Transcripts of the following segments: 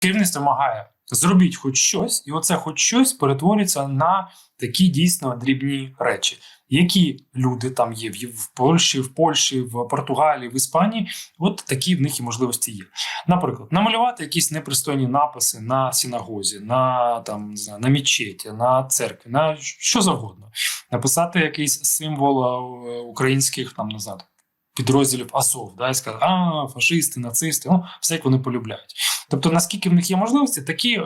керівництво вимагає зробіть хоч щось, і оце хоч щось перетворюється на такі дійсно дрібні речі. Які люди там є в Польщі, в Польщі, в Португалії, в Іспанії, от такі в них і можливості є. Наприклад, намалювати якісь непристойні написи на синагозі, на там на мечеті, на церкві, на що завгодно, написати якийсь символ е, українських там не знаю, підрозділів Азов, да, і сказати, а фашисти, нацисти, ну все як вони полюбляють. Тобто, наскільки в них є можливості, такі е,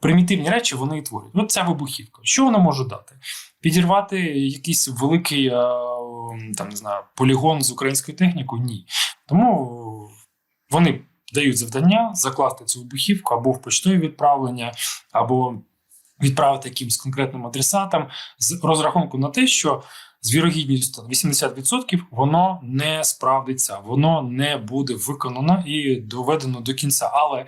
примітивні речі вони і творять. От ця вибухівка. Що вона може дати? Підірвати якийсь великий е, там, не знаю, полігон з українською технікою? Ні. Тому вони дають завдання закласти цю вибухівку або в почтові відправлення, або відправити якимсь конкретним адресатам з розрахунку на те, що з вірогідністю 80% воно не справдиться, воно не буде виконано і доведено до кінця. Але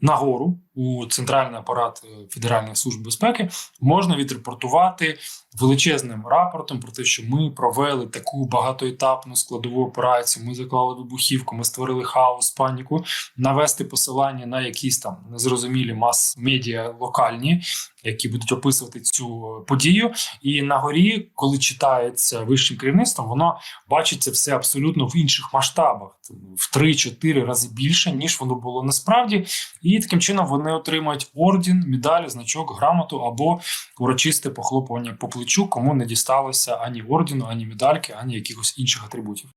нагору у центральний апарат е, Федеральної служби безпеки можна відрепортувати величезним рапортом про те, що ми провели таку багатоетапну складову операцію. Ми заклали вибухівку, ми створили хаос, паніку, навести посилання на якісь там незрозумілі мас-медіа локальні, які будуть описувати цю подію. І на горі, коли читається вищим керівництвом, воно бачиться все абсолютно в інших масштабах, в 3-4 рази більше, ніж воно було насправді. І таким чином вони отримають орден, медаль, значок, грамоту або урочисте похлопування по плечу, кому не дісталося ані ордену, ані медальки, ані якихось інших атрибутів.